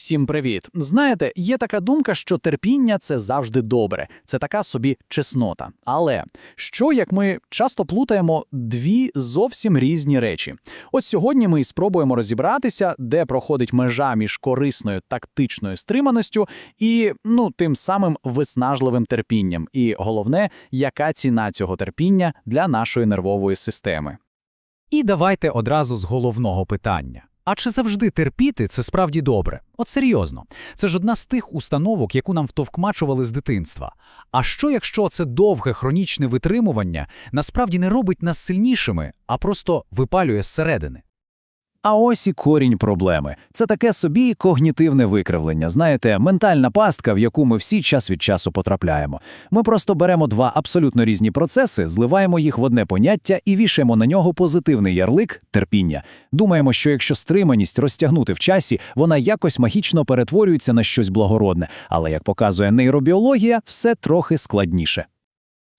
Всім привіт! Знаєте, є така думка, що терпіння це завжди добре, це така собі чеснота. Але що як ми часто плутаємо дві зовсім різні речі? От сьогодні ми і спробуємо розібратися, де проходить межа між корисною тактичною стриманістю і ну тим самим виснажливим терпінням. І головне, яка ціна цього терпіння для нашої нервової системи. І давайте одразу з головного питання. А чи завжди терпіти це справді добре? От серйозно, це ж одна з тих установок, яку нам втовкмачували з дитинства. А що якщо це довге хронічне витримування насправді не робить нас сильнішими, а просто випалює зсередини? А ось і корінь проблеми. Це таке собі когнітивне викривлення, знаєте, ментальна пастка, в яку ми всі час від часу потрапляємо. Ми просто беремо два абсолютно різні процеси, зливаємо їх в одне поняття і вішаємо на нього позитивний ярлик терпіння. Думаємо, що якщо стриманість розтягнути в часі, вона якось магічно перетворюється на щось благородне. Але як показує нейробіологія, все трохи складніше.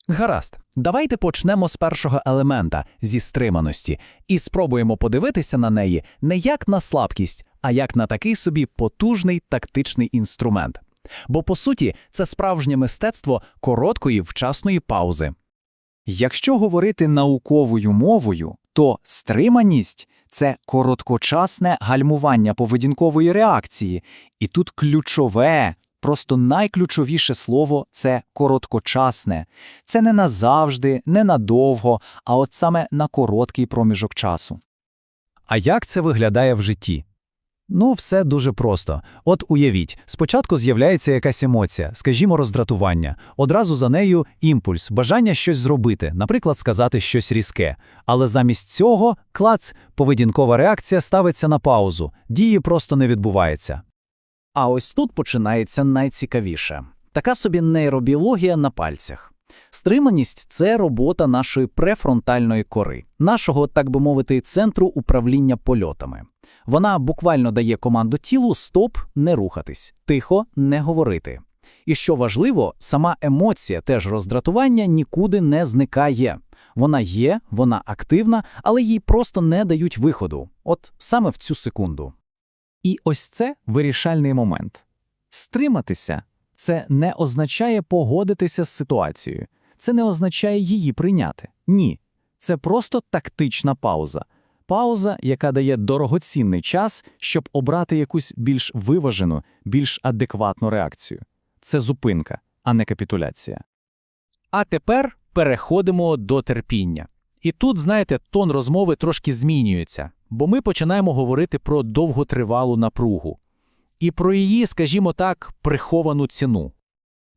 Гаразд, давайте почнемо з першого елемента зі стриманості і спробуємо подивитися на неї не як на слабкість, а як на такий собі потужний тактичний інструмент. Бо по суті це справжнє мистецтво короткої вчасної паузи. Якщо говорити науковою мовою, то стриманість це короткочасне гальмування поведінкової реакції, і тут ключове, просто найключовіше слово це короткочасне. Це не назавжди, не надовго, а от саме на короткий проміжок часу. А як це виглядає в житті? Ну, все дуже просто. От уявіть, спочатку з'являється якась емоція, скажімо, роздратування, одразу за нею імпульс, бажання щось зробити, наприклад, сказати щось різке. Але замість цього клац, поведінкова реакція ставиться на паузу, дії просто не відбувається. А ось тут починається найцікавіше. Така собі нейробіологія на пальцях. Стриманість це робота нашої префронтальної кори, нашого, так би мовити, центру управління польотами. Вона буквально дає команду тілу стоп, не рухатись, тихо, не говорити. І що важливо, сама емоція, теж роздратування, нікуди не зникає. Вона є, вона активна, але їй просто не дають виходу. От саме в цю секунду. І ось це вирішальний момент. Стриматися це не означає погодитися з ситуацією, це не означає її прийняти. Ні. Це просто тактична пауза. Пауза, яка дає дорогоцінний час, щоб обрати якусь більш виважену, більш адекватну реакцію. Це зупинка, а не капітуляція. А тепер переходимо до терпіння. І тут, знаєте, тон розмови трошки змінюється, бо ми починаємо говорити про довготривалу напругу і про її, скажімо так, приховану ціну.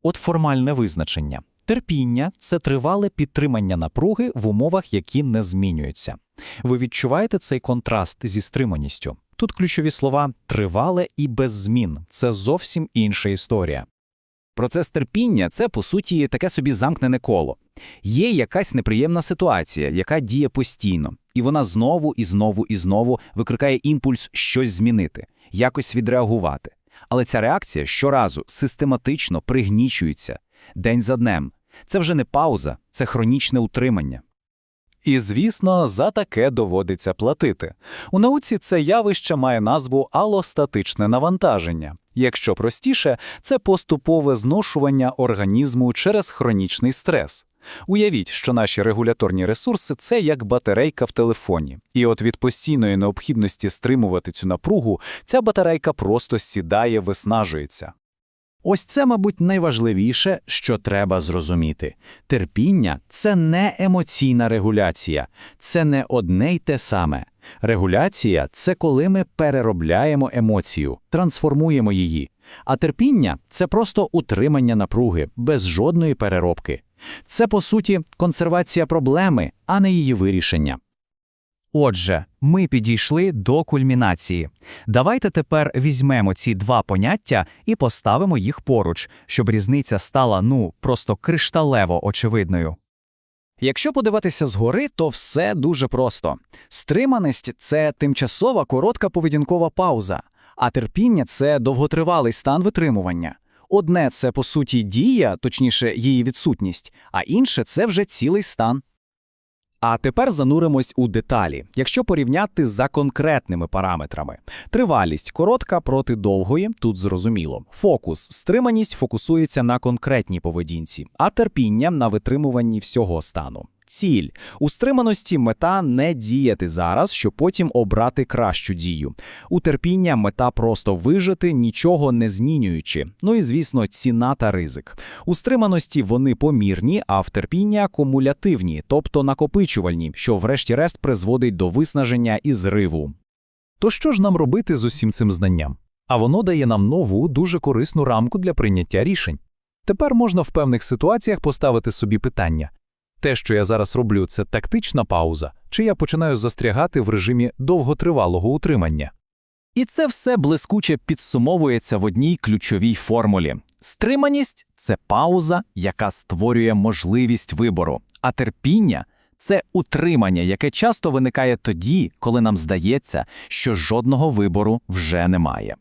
От формальне визначення. Терпіння це тривале підтримання напруги в умовах, які не змінюються. Ви відчуваєте цей контраст зі стриманістю. Тут ключові слова тривале і без змін це зовсім інша історія. Процес терпіння це, по суті, таке собі замкнене коло. Є якась неприємна ситуація, яка діє постійно, і вона знову і знову і знову викликає імпульс щось змінити, якось відреагувати. Але ця реакція щоразу систематично пригнічується день за днем. Це вже не пауза, це хронічне утримання. І, звісно, за таке доводиться платити. У науці це явище має назву алостатичне навантаження. Якщо простіше, це поступове зношування організму через хронічний стрес. Уявіть, що наші регуляторні ресурси це як батарейка в телефоні. І от від постійної необхідності стримувати цю напругу, ця батарейка просто сідає, виснажується. Ось це, мабуть, найважливіше, що треба зрозуміти. Терпіння це не емоційна регуляція, це не одне й те саме. Регуляція це коли ми переробляємо емоцію, трансформуємо її. А терпіння це просто утримання напруги без жодної переробки. Це, по суті, консервація проблеми, а не її вирішення. Отже, ми підійшли до кульмінації. Давайте тепер візьмемо ці два поняття і поставимо їх поруч, щоб різниця стала ну просто кришталево очевидною. Якщо подивитися згори, то все дуже просто. Стриманість це тимчасова коротка поведінкова пауза, а терпіння це довготривалий стан витримування. Одне це по суті дія, точніше, її відсутність, а інше це вже цілий стан. А тепер зануримось у деталі. Якщо порівняти за конкретними параметрами. Тривалість коротка проти довгої, тут зрозуміло. Фокус, стриманість фокусується на конкретній поведінці, а терпіння на витримуванні всього стану. Ціль у стриманості мета не діяти зараз, щоб потім обрати кращу дію. У терпіння мета просто вижити, нічого не змінюючи. Ну і звісно, ціна та ризик. У стриманості вони помірні, а в терпіння кумулятивні, тобто накопичувальні, що врешті-решт призводить до виснаження і зриву. То що ж нам робити з усім цим знанням? А воно дає нам нову, дуже корисну рамку для прийняття рішень. Тепер можна в певних ситуаціях поставити собі питання. Те, що я зараз роблю, це тактична пауза, чи я починаю застрягати в режимі довготривалого утримання? І це все блискуче підсумовується в одній ключовій формулі. Стриманість це пауза, яка створює можливість вибору, а терпіння це утримання, яке часто виникає тоді, коли нам здається, що жодного вибору вже немає.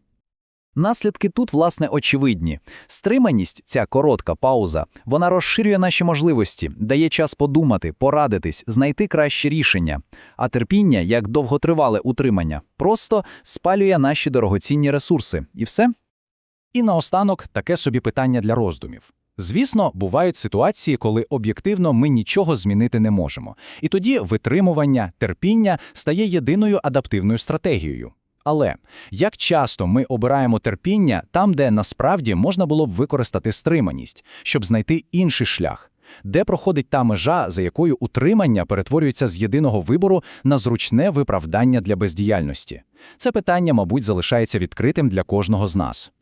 Наслідки тут, власне, очевидні. Стриманість, ця коротка пауза, вона розширює наші можливості, дає час подумати, порадитись, знайти краще рішення. А терпіння, як довготривале утримання, просто спалює наші дорогоцінні ресурси. І все. І наостанок таке собі питання для роздумів. Звісно, бувають ситуації, коли об'єктивно ми нічого змінити не можемо. І тоді витримування, терпіння стає єдиною адаптивною стратегією. Але як часто ми обираємо терпіння там, де насправді можна було б використати стриманість, щоб знайти інший шлях, де проходить та межа, за якою утримання перетворюється з єдиного вибору на зручне виправдання для бездіяльності? Це питання, мабуть, залишається відкритим для кожного з нас.